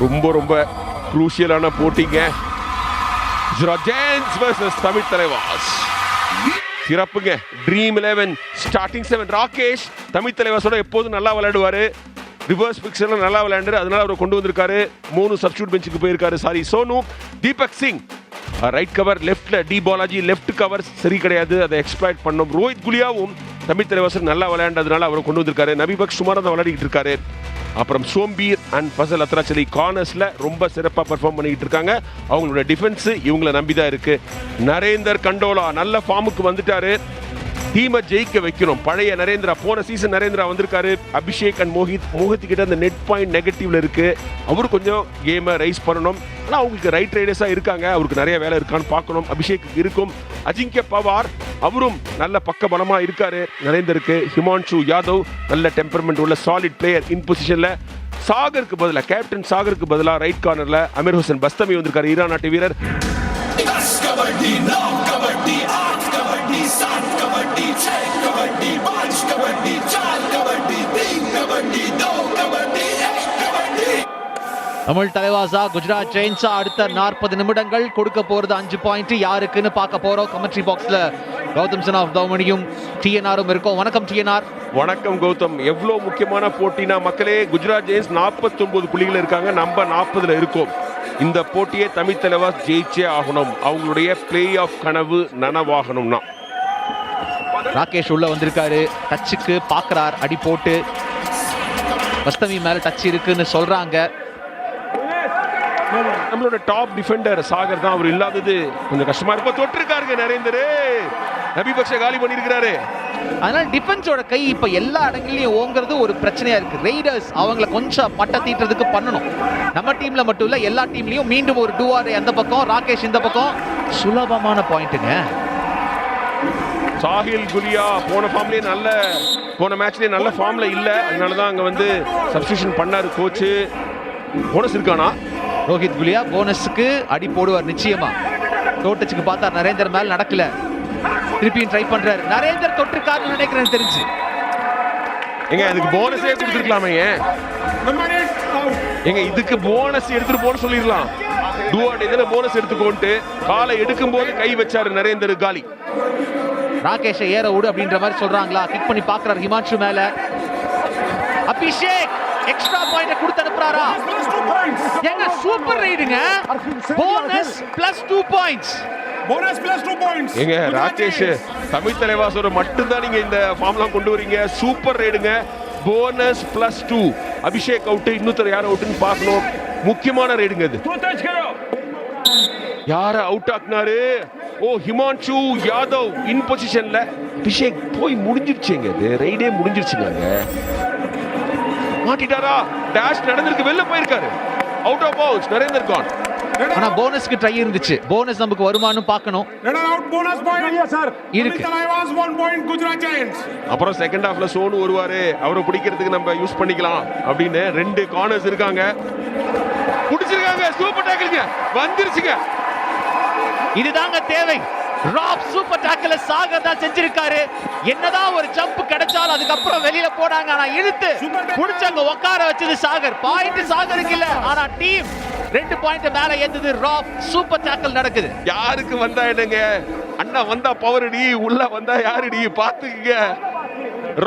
ரொம்ப ரொம்ப குரூஷியலான போட்டிங்க. Giants versus Tamil Thalaivas. சிறப்புங்க. Dream eleven starting seven Rakesh Tamil தலைவாஸோட எப்போதும் நல்லா விளையாடுவார். ரிவர்ஸ் பிக்சர்ல நல்லா விளையாண்டு அதனால அவரை கொண்டு வந்திருக்காரு. மூணு சப்ஸ்டியூட் பெஞ்சுக்கு போயிருக்காரு. Sorry Sonu. Deepak Singh right cover லெஃப்ட்ல டி பாலாஜி லெஃப்ட் கவர் சரி கிடையாது. அதை எக்ஸ்ப்ளாய்ட் பண்ணோம். ரோஹித் குலியாவும் தமிழ் தலைவாசர் நல்லா விளையாண்டதுனால அவரை கொண்டு வந்திருக்காரு. நபிபக் சுமாராக தான் விளையாடிட்டு இருக்காரு. அப்புறம் சோம்பீர் அண்ட் ஃபசல் அத்ராச்சலி கார்னர்ஸில் ரொம்ப சிறப்பாக பெர்ஃபார்ம் பண்ணிக்கிட்டு இருக்காங்க. அவங்களோட டிஃபென்ஸு இவங்களை நம்பி தான் இருக்குது நரேந்தர் கண்டோலா நல்ல ஃபார்முக்கு வந்துட்டார். டீமை ஜெயிக்க வைக்கணும். பழைய நரேந்திரா போன சீசன் நரேந்திரா வந்திருக்காரு. அபிஷேக் அண்ட் மோஹித் மோஹித் கிட்ட அந்த நெட் பாயிண்ட் நெகட்டிவ்ல இருக்கு. அவரு கொஞ்சம் கேமை ரைஸ் பண்ணணும். ஆனால் அவங்களுக்கு ரைட் ரைடர்ஸாக இருக்காங்க. அவருக்கு நிறைய வேலை இருக்கான்னு பார்க்கணும். அபிஷேக் இருக்கும். அஜிங்கிய பவார் அவரும் நல்ல பக்க பலமாக இருக்காரு. நரேந்தருக்கு ஹிமான்ஷு யாதவ் நல்ல டெம்பர்மெண்ட் உள்ள சாலிட் பிளேயர் இன் பொசிஷனில் சாகருக்கு பதிலாக கேப்டன் சாகருக்கு பதிலாக ரைட் கார்னரில் அமீர் ஹுசன் பஸ்தமி வந்திருக்காரு. ஈரான் நாட்டு வீரர். தமிழ் தலைவாசா குஜராத் ஜெயின்ஸா அடுத்த நாற்பது நிமிடங்கள் கொடுக்க போறது அஞ்சு பாயிண்ட் யாருக்குன்னு பார்க்க போறோம். கமெண்ட்ரி பாக்ஸ்ல கௌதம் சன் ஆஃப் தௌமணியும் டிஎன்ஆரும் இருக்கும். வணக்கம் டிஎன்ஆர் வணக்கம் கௌதம். எவ்வளோ முக்கியமான போட்டினா மக்களே குஜராத் ஜெயின்ஸ் 49 புள்ளிகள் இருக்காங்க. நம்ம நாற்பதுல இருக்கோம். இந்த போட்டியை தமிழ் தலைவாஸ் ஜெயிச்சே ஆகணும். அவங்களுடைய பிளே ஆஃப் கனவு நனவாகணும்னா. ராகேஷ் உள்ள வந்திருக்காரு. டச்சுக்கு பாக்குறார் அடி போட்டு. பஸ்தமி மேல டச் இருக்குன்னு சொல்றாங்க. நம்மளோட டாப் டிஃபெண்டர் சாகர் தான். அவர் இல்லாதது கொஞ்சம் கஷ்டமா இருக்கும். தொட்டிருக்காருங்க நரேந்தர். நபிபக்ஷ காலி பண்ணியிருக்கிறாரு. அதனால டிஃபென்ஸோட கை இப்ப எல்லா இடங்கள்லயும் ஓங்குறது ஒரு பிரச்சனையா இருக்கு. ரெய்டர்ஸ் அவங்கள கொஞ்சம் பட்ட தீட்டுறதுக்கு பண்ணணும். நம்ம டீம்ல மட்டும் இல்ல எல்லா டீம்லயும் மீண்டும் ஒரு டூஆர் அந்த பக்கம் ராகேஷ் இந்த பக்கம். சுலபமான பாயிண்ட்டுங்க சாஹில் குலியா போன ஃபார்ம்லயே நல்ல போன மேட்ச்லயே நல்ல ஃபார்ம்ல இல்ல. அதனால தான் அங்க வந்து சப்ஸ்டியூஷன் பண்ணாரு கோச்சு போனஸ் இருக்கானா? ரோஹித் குலியா போனஸுக்கு அடி போடுவார் நிச்சயமா. தோட்டச்சுக்கு பார்த்தா நரேந்தர் மேல நடக்கல. திருப்பியும் ட்ரை பண்றாரு. நரேந்தர் தொற்றுக்காருன்னு நினைக்கிறேன் தெரிஞ்சு. எங்க இதுக்கு போனஸே கொடுத்துருக்கலாமே எங்க இதுக்கு போனஸ் எடுத்துட்டு போன சொல்லிடலாம். டூஆட் இதுல போனஸ் எடுத்துக்கோன்ட்டு காலை எடுக்கும் போது கை வச்சாரு நரேந்தர் காலி. ராகேஷை ஏற விடு அப்படின்ற மாதிரி சொல்றாங்களா? கிக் பண்ணி பாக்குறாரு ஹிமான்ஷு மேல. அபிஷேக் எக்ஸ்ட்ரா பாயிண்ட் கொடுத்து அனுப்புறாரா? ஏங்க super ரைடுங்க. Bonus plus two points Bonus plus two points. எங்க ராகேஷ் Giants. தமிழ் தலைவாசோட மட்டும்தான் நீங்க இந்த ஃபார்ம்லாம் கொண்டு வரீங்க. Super ரைடுங்க. Bonus plus two Abhishek out இன்னொருத்தர் யார் அவுட்னு பார்க்கணும். முக்கியமான ரைடுங்க இது. யார அவுட் ஆக்குனாரு? ஓ ஹிமான்ஷு யாதவ் இன் பொசிஷன்ல அபிஷேக் போய் முடிஞ்சிருச்சுங்க இது. ரைடே முடிஞ்சிருச்சுங்க. மாட்டிட்டாரா? டேஷ் நடந்திருக்கு வெளில போயிருக்காரு. Out of bounds Narender Khan ஆனா போனஸ்க்கு ட்ரை இருந்துச்சு. போனஸ் நமக்கு வருமானு பார்க்கணும். Out bonus point. Yes, sir. இருக்கு. was one point Gujarat Giants. அப்புறம் செகண்ட் ஹாஃப்ல சோனு வருவாரு. அவரை பிடிக்கிறதுக்கு நம்ம யூஸ் பண்ணிக்கலாம் அப்படின்னு ரெண்டு கார்னர்ஸ் இருக்காங்க. பிடிச்சிருக்காங்க. சூப்பர் டேக்கிள்ங்க வந்துருச்சுங்க. இதுதாங்க தேவை. ராப் சூப்பர் டாக்கில் சாகர் தான் செஞ்சிருக்காரு. என்னதான் ஒரு ஜம்ப் கிடைச்சாலும் அதுக்கப்புறம் வெளியில போனாங்க ஆனா இழுத்து புடிச்சங்க உட்கார வச்சது சாகர். பாயிண்ட் சாகருக்கு இல்ல ஆனா டீம் ரெண்டு பாயிண்ட் மேல ஏத்துது ராப் சூப்பர் டாக்கல் நடக்குது. யாருக்கு வந்தா என்னங்க? அண்ணா வந்தா பவர் அடி உள்ள வந்தா யாருடி பாத்துக்கங்க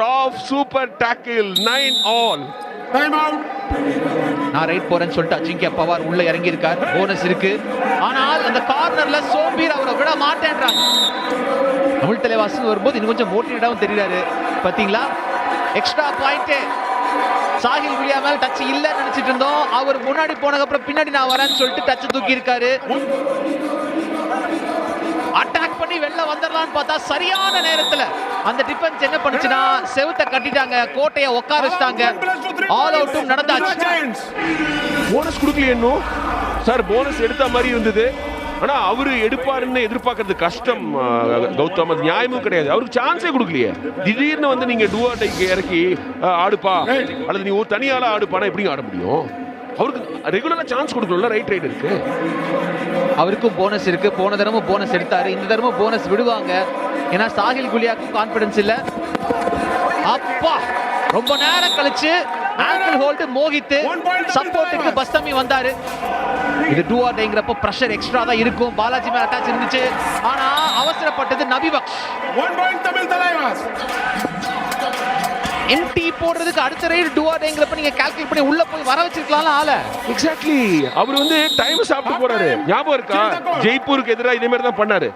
ராஃப் சூப்பர் டேக்கிள் நைன் ஆல். நான் ரைட் போறேன்னு சொல்லிட்டு அஜிங்க பவார் உள்ள இறங்கி இருக்கார் போனஸ் இருக்கு. ஆனால் அந்த கார்னர்ல சோம்பீர் அவரை விட மாட்டேன்றாங்க. தமிழ் தலைவாசன் வரும்போது இன்னும் கொஞ்சம் மோட்டிவேட்டாவும் தெரியுறாரு பாத்தீங்களா எக்ஸ்ட்ரா பாயிண்ட் சாஹில் குலியா மேல டச் இல்லைன்னு நினைச்சிட்டு இருந்தோம். அவர் முன்னாடி போனதுக்கு அப்புறம் பின்னாடி நான் வரேன்னு சொல்லிட்டு டச் தூக்கி இருக்காரு பண்ணி வெளில வந்துடலாம்னு பார்த்தா சரியான நேரத்துல அந்த டிஃபென்ஸ் என்ன பண்ணுச்சுன்னா செவுத்த கட்டிட்டாங்க கோட்டையை உட்கார வச்சிட்டாங்க. ஆல். அவுட்டும் நடந்தாச்சு. போனஸ் கொடுக்கலையே இன்னும்? சார் போனஸ் எடுத்த மாதிரி இருந்தது. ஆனா அவரு எடுப்பாருன்னு எதிர்பார்க்கறது கஷ்டம் கௌதம். அது நியாயமும் கிடையாது. அவருக்கு சான்ஸே கொடுக்கலையே. திடீர்னு வந்து நீங்க டூஆ டைக்கு இறக்கி ஆடுப்பா. அல்லது நீ ஒரு தனியால ஆடுப்பானா எப்படிங்க ஆட முடியும்? அவருக்கு ரெகுலரா சான்ஸ் கொடுக்கணும்ல? ரைட் ரைட் இருக்கு. அவருக்கும் போனஸ் இருக்கு. போன தடவை போனஸ் எடுத்தாரு. இந்த தடவை போனஸ் விடுவாங்க. ஏன்னா சாஹில் குலியாக்கும் கான்பிடன்ஸ் இல்ல. அப்பா! ரொம்ப நேரம் கழிச்சு ஆங்கிள் ஹோல்டு மோகித் சப்போர்ட்டுக்கு பஸ்தமி வந்தாரு. இது டூ ஆர் டேங்கிறப்போ ப்ரெஷர் எக்ஸ்ட்ரா தான் இருக்கும். பாலாஜி மேல அட்டாச் இருந்துச்சு. ஆனா அவசரப்பட்டது நபிபக்ஷ். One point Tamil Talaivas. என்டி போடுறதுக்கு அடுத்த ரைடு டூ ஆர் டேங்கிறப்ப நீங்க கால்குலேட் பண்ணி உள்ள போய் வர வச்சிருக்கலாம் ஆள. எக்ஸாக்ட்லி அவர் வந்து டைம் சாப்பிட்டு போறாரு. ஞாபகம் இருக்கா? ஜெய்ப்பூருக்கு எதிராக இதே மாதிரி தான் பண்ணாரு.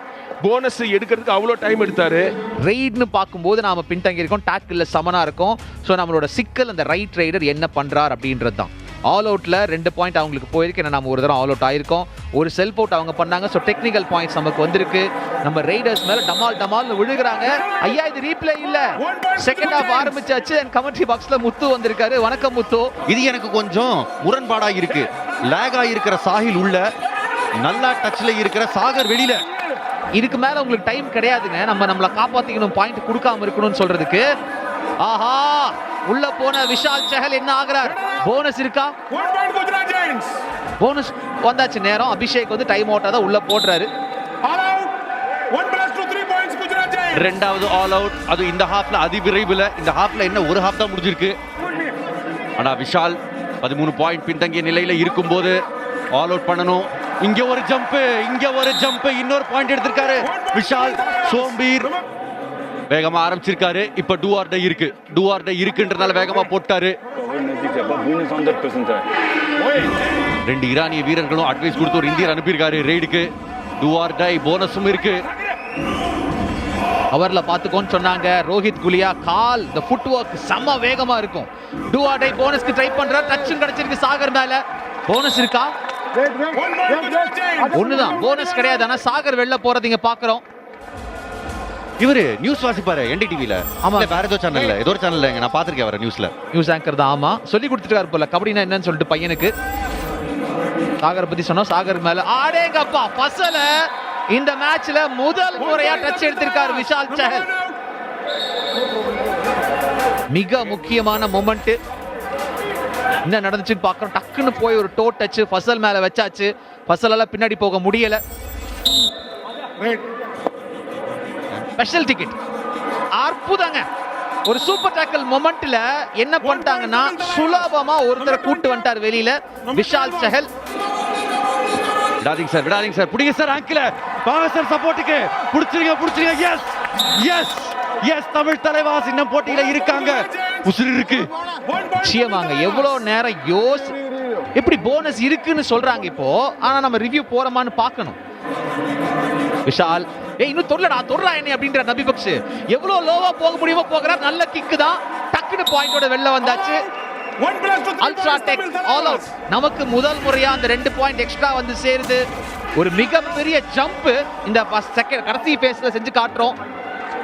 போனஸ் எடுக்கிறதுக்கு அவ்வளோ டைம் எடுத்தாரு. ரைட்னு பார்க்கும்போது நாம பின்தங்கி இருக்கோம் டேக்கில் சமனா இருக்கும். ஸோ நம்மளோட சிக்கல் அந்த ரைட் ரைடர் என்ன பண்றார் அப்படின்றது தான் ஆல் அவுட்ல ரெண்டு பாயிண்ட் அவங்களுக்கு போயிருக்கு. ஏன்னா நம்ம ஒரு தடவை ஆல் அவுட் ஆயிருக்கோம். ஒரு செல்ஃப் அவுட் அவங்க பண்ணாங்க. ஸோ டெக்னிக்கல் பாயிண்ட்ஸ் நமக்கு வந்திருக்கு. நம்ம ரைடர்ஸ் மேல டமால் டமால்னு விழுகுறாங்க. ஐயா இது ரீப்ளே இல்ல. செகண்ட் ஹாஃப் ஆரம்பிச்சாச்சு. அண்ட் கமெண்ட்ரி பாக்ஸ்ல முத்து வந்திருக்காரு. வணக்கம் முத்து. இது எனக்கு கொஞ்சம் முரண்பாடா இருக்கு லேகா இருக்கிற சாஹில் உள்ள நல்லா டச்ல இருக்கிற சாகர் வெளியில. இதுக்கு மேல உங்களுக்கு டைம் கிடையாதுங்க. நம்ம நம்மள காப்பாத்திக்கணும் பாயிண்ட் கொடுக்காம இருக்கணும்னு சொல்றதுக்கு. ஆஹா! உள்ள போன விஷால் சஹல் என்ன ஆகுறார்? போனஸ் இருக்கா. போனஸ் வந்தாச்சு நேரம். அபிஷேக் வந்து டைம் அவுட்டா தான் உள்ள போடுறாரு. ரெண்டாவது ஆல் அவுட் அது இந்த ஹாஃப்ல அதிவிரைவில். இந்த ஹாஃப்ல என்ன ஒரு ஹாஃப் தான் முடிஞ்சிருக்கு. ஆனா விஷால் பதிமூணு பாயிண்ட் பின்தங்கிய நிலையில இருக்கும்போது ஆல் அவுட் பண்ணணும். இங்க ஒரு ஜம்ப் இங்க ஒரு ஜம்ப் இன்னொரு பாயிண்ட் எடுத்திருக்காரு. விஷால் சோம்பீர் வேகமா ஆரம்பிச்சிருக்காரு. இப்ப டூ ஆர் டே இருக்கு. டூ ஆர் டே இருக்குன்றனால வேகமா போட்டாரு. ரெண்டு ஈரானிய வீரர்களும் அட்வைஸ் கொடுத்து ஒரு இந்தியர் அனுப்பியிருக்காரு ரெய்டுக்கு. டூ ஆர் டை போனஸும் இருக்கு. அவர்ல பாத்துக்கோன்னு சொன்னாங்க. ரோஹித் குலியா கால் இந்த ஃபுட் ஒர்க் செம்ம வேகமா இருக்கும். டூ ஆர் டை போனஸ்க்கு ட்ரை பண்றார். டச்சும் கிடைச்சிருக்கு சாகர் மேல. போனஸ் இருக்கா. ஒண்ணுதான். போனஸ் கிடையாது. ஆனா சாகர் வெளில போறது இங்க பாக்குறோம் இவரு நியூஸ் வாசிப்பாரு என்டிடிவில ஆமா. வேற ஏதோ சேனல்ல ஏதோ ஒரு சேனல்ல நான் பாத்திருக்கேன் அவரை நியூஸ்ல நியூஸ் ஆங்கர் தான் ஆமா. சொல்லி கொடுத்துருக்காரு போல. கபடினா என்னன்னு சொல்லிட்டு பையனுக்கு. சாகர் பத்தி சொன்னோம். சாகர் மேல ஆடேங்கப்பா பசல. இந்த மேட்ச்ல முதல் முறையா டச் எடுத்திருக்காரு விஷால் சஹல் மிக முக்கியமான மொமெண்ட் என்ன நடந்துச்சுன்னு பார்க்குறோம். டக்குன்னு போய் ஒரு டோ டச் ஃபசல் மேல வச்சாச்சு. ஃபசலால பின்னாடி போக முடியல. ஸ்பெஷல் டிக்கெட் அற்புதங்க. ஒரு சூப்பர் டேக்கல் மொமெண்ட்ல என்ன பண்ணிட்டாங்கன்னா சுலபமா ஒருத்தரை கூட்டு வந்துட்டார் வெளியில. விஷால் சஹல் விடாதீங்க சார் விடாதீங்க சார். பிடிங்க சார் ஆங்கில வாங்க சார் சப்போர்ட்டுக்கு புடிச்சிருங்க புடிச்சிருங்க. Yes yes yes Tamil Thalaivas இன்னும் போட்டியில இருக்காங்க. உசுறு இருக்கு. நிச்சயமாங்க எவ்வளவு நேரம் யோஸ் எப்படி போனஸ் இருக்குன்னு சொல்றாங்க இப்போ. ஆனா நம்ம ரிவ்யூ போறோமான்னு பார்க்கணும். விஷால். ஏய் இன்னும் தொடலடா தொடரா என்ன அப்படின்ற நபிபக்ஷ் எவ்வளவு லோவா போக முடியுமோ போகிறார். நல்ல கிக்கு தான். டக்குனு பாயிண்டோட வெளில வந்தாச்சு. Ultra tech all. அவுட் நமக்கு முதல் முறையா அந்த ரெண்டு பாயிண்ட் எக்ஸ்ட்ரா வந்து சேருது. ஒரு மிகப்பெரிய ஜம்ப் இந்த செகண்ட் கடைசி பேஸ்ல செஞ்சு காட்டுறோம்.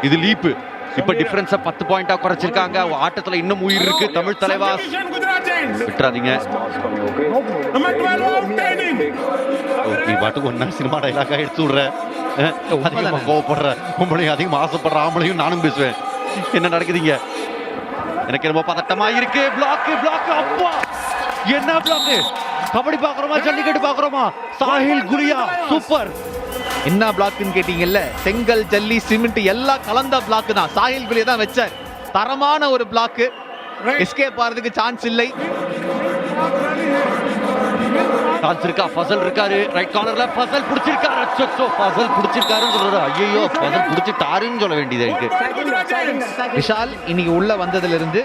இது லீப்பு இப்ப டிஃபரன்ஸ பத்து பாயிண்டா குறைச்சிருக்காங்க. ஆட்டத்துல இன்னும் உயிர் இருக்கு. தமிழ் Giants. விட்டுறாதீங்க. Number 12 out training. ஓ, நீ பாட்டுக்கு ஒன்னா சினிமா டைலாக்கா எடுத்து விடுற. அஹ், அதிகமா கோவப்படுற உங்களையும் அதிகமா ஆசைப்படுற ஆம்பளையும் நானும் பேசுவேன். என்ன நடக்குதுங்க? எனக்கு ரொம்ப பதட்டமா இருக்கு. பிளாக் பிளாக் அப்பா! என்ன பிளாக் கபடி பாக்குறோமா? ஜல்லிக்கட்டு பாக்குறோமா? சாஹில் குரியா சூப்பர் என்ன பிளாக்னு கேட்டீங்கல்ல? செங்கல் ஜல்லி சிமெண்ட் எல்லாம் கலந்த பிளாக் தான். சாஹில் குலியை தான் வச்சார். தரமான ஒரு பிளாக் எஸ்கேப் ஆறதுக்கு சான்ஸ் இல்லை. சான்ஸ் இருக்கா? ஃபசல் இருக்காரு. ரைட் கார்னர்ல ஃபசல் பிடிச்சிருக்காரு. அச்சோ ஃபசல் பிடிச்சிருக்காருன்னு சொல்றாரு. ஐயோ ஃபசல் பிடிச்சிட்டாருன்னு சொல்ல வேண்டியது இருக்கு. விஷால் இன்னைக்கு உள்ள வந்ததுல இருந்து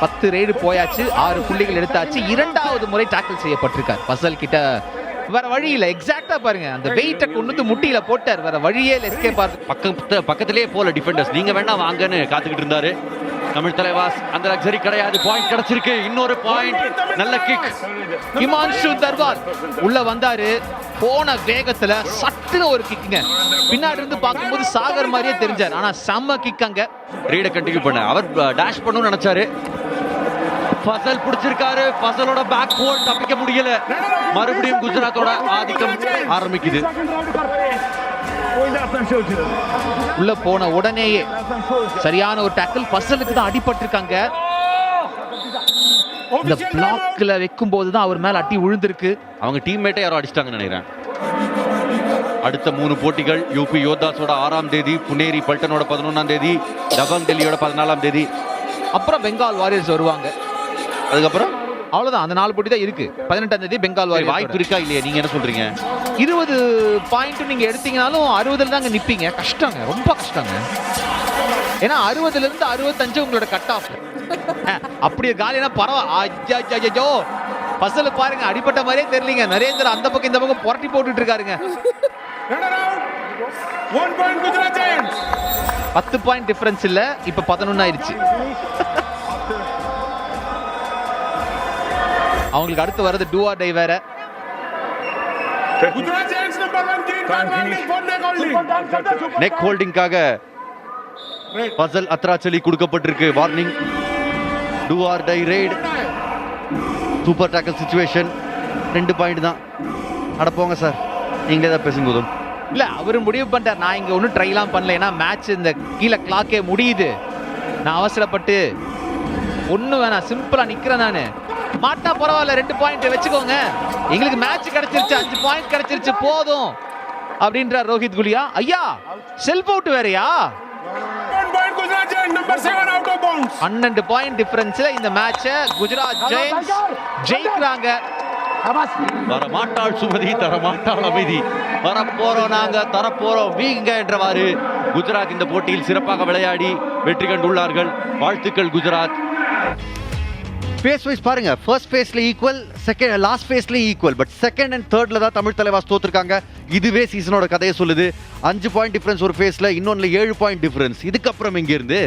பத்து ரைடு போயாச்சு. ஆறு புள்ளிகள் எடுத்தாச்சு. இரண்டாவது முறை டாக்கிள் செய்யப்பட்டிருக்கார். பசல் கிட்ட வேற வழி இல்ல. எக்ஸாக்டா பாருங்க. அந்த வெயிட்ட கொண்டு வந்து முட்டியில போட்டார். வேற வழியே இல்ல. எஸ்கேப் ஆறது பக்கத்து பக்கத்திலே போல டிஃபெண்டர்ஸ் நீங்க வேணா வாங்கன்னு காத்துக்கிட்டு இருந்தாரு. தமிழ் தலைவாஸ் அந்த லக்ஸரி கிடையாது. பாயிண்ட் கிடைச்சிருக்கு. இன்னொரு பாயிண்ட் நல்ல கிக் ஹிமான்ஷு தர்வால் உள்ள வந்தாரு. போன வேகத்துல சட்டுன்னு ஒரு கிக்குங்க பின்னாடி இருந்து பார்க்கும்போது சாகர் மாதிரியே தெரிஞ்சார். ஆனா செம்ம கிக் அங்க. ரீட கண்டினியூ பண்ண. அவர் டேஷ் பண்ணணும்னு நினைச்சாரு. ஃபசல் பிடிச்சிருக்காரு. ஃபசலோட பேக் போர் தப்பிக்க முடியல. மறுபடியும் குஜராத்தோட ஆதிக்கம் ஆரம்பிக்குது. உள்ள போன உடனேயே சரியான ஒரு டேக்கிள் ஃபசலுக்கு தான் அடிபட்டிருக்காங்க. இந்த பிளாக்ல வைக்கும் போது தான் அவர் மேல அட்டி விழுந்திருக்கு. அவங்க டீம்மேட்டை யாரோ அடிச்சிட்டாங்கன்னு நினைக்கிறேன். அடுத்த மூணு போட்டிகள் யூபி யோதாஸோட ஆறாம் தேதி புனேரி பல்டனோட பதினொன்னாம் தேதி டபாங் டெல்லியோட பதினாலாம் தேதி. அப்புறம் பெங்கால் வாரியர்ஸ் வருவாங்க. அதுக்கப்புறம்? அவ்வளவுதான் அந்த நாலு போட்டி தான் இருக்கு. பதினெட்டாம் தேதி பெங்கால் வாய்ப்பு வாய்ப்பு இருக்கா இல்லையா? நீங்க என்ன சொல்றீங்க? இருபது பாயிண்ட் நீங்க எடுத்தீங்கனாலும் அறுபதுல தாங்க நிப்பீங்க. கஷ்டங்க ரொம்ப கஷ்டங்க. ஏன்னா அறுபதுல இருந்து அறுபத்தஞ்சு உங்களோட கட் ஆஃப் அப்படியே காலினா பரவாயில்ல ஐயோ பசல பாருங்க அடிப்பட்ட மாதிரியே தெரியலீங்க. நரேந்திர அந்த பக்கம் இந்த பக்கம் புரட்டி போட்டுட்டு இருக்காருங்க. பத்து பாயிண்ட் டிஃபரன்ஸ் இல்ல இப்ப பதினொன்னு ஆயிருச்சு அவங்களுக்கு அடுத்து வர்றது டை வேற. For neck holding. நெக் ஹோல்டிங்காக பசல் அத்ராச்சலி கொடுக்கப்பட்டிருக்கு. Warning do or die raid super tackle situation ரெண்டு பாயிண்ட் தான். அட போங்க சார் நீங்களே தான் பேசுங்க உதம் இல்ல அவரு முடிவு பண்ணிட்டார். நான் இங்க ஒன்றும் ட்ரைலாம் பண்ணல. ஏன்னா மேட்ச் இந்த கீழே கிளாக்கே முடியுது. நான் அவசரப்பட்டு ஒண்ணு வேணாம். சிம்பிளா நிக்கிறேன் நானு. மாட்டா பரவாயில்ல ரெண்டு பாயிண்ட் வச்சுக்கோங்க. எங்களுக்கு மேட்ச் கிடைச்சிருச்சு அஞ்சு பாயிண்ட் கிடைச்சிருச்சு போதும் அப்படின்றார் ரோஹித் குலியா. ஐயா செல்ஃப் அவுட் வேறயா. பன்னெண்டு பாயிண்ட் டிஃபரன்ஸ்ல இந்த மேட்சை குஜராத் ஜெயின்ஸ் ஜெயிக்கிறாங்க. வரமாட்டாள் சுமதி தரமாட்டாள் அமைதி. வரப்போறோம் நாங்க தரப்போறோம் வீங்க என்றவாறு குஜராத் இந்த போட்டியில் சிறப்பாக விளையாடி வெற்றி கண்டுள்ளார்கள். வாழ்த்துக்கள் குஜராத். ஃபேஸ் வைஸ் பாருங்க ஃபர்ஸ்ட் ஃபேஸ்ல ஈக்குவல் செகண்ட் லாஸ்ட் ஃபேஸ்லயும் ஈக்குவல் பட் செகண்ட் அண்ட் தேர்ட்ல தான் தமிழ் தலைவாஸ் தோத்துருக்காங்க இதுவே சீசனோட கதையை சொல்லுது. அஞ்சு பாயிண்ட் டிஃபரன்ஸ் ஒரு ஃபேஸ்ல இன்னொன்னுல ஏழு பாயிண்ட் டிஃபரன்ஸ் இதுக்கப்புறம் இங்கிருந்து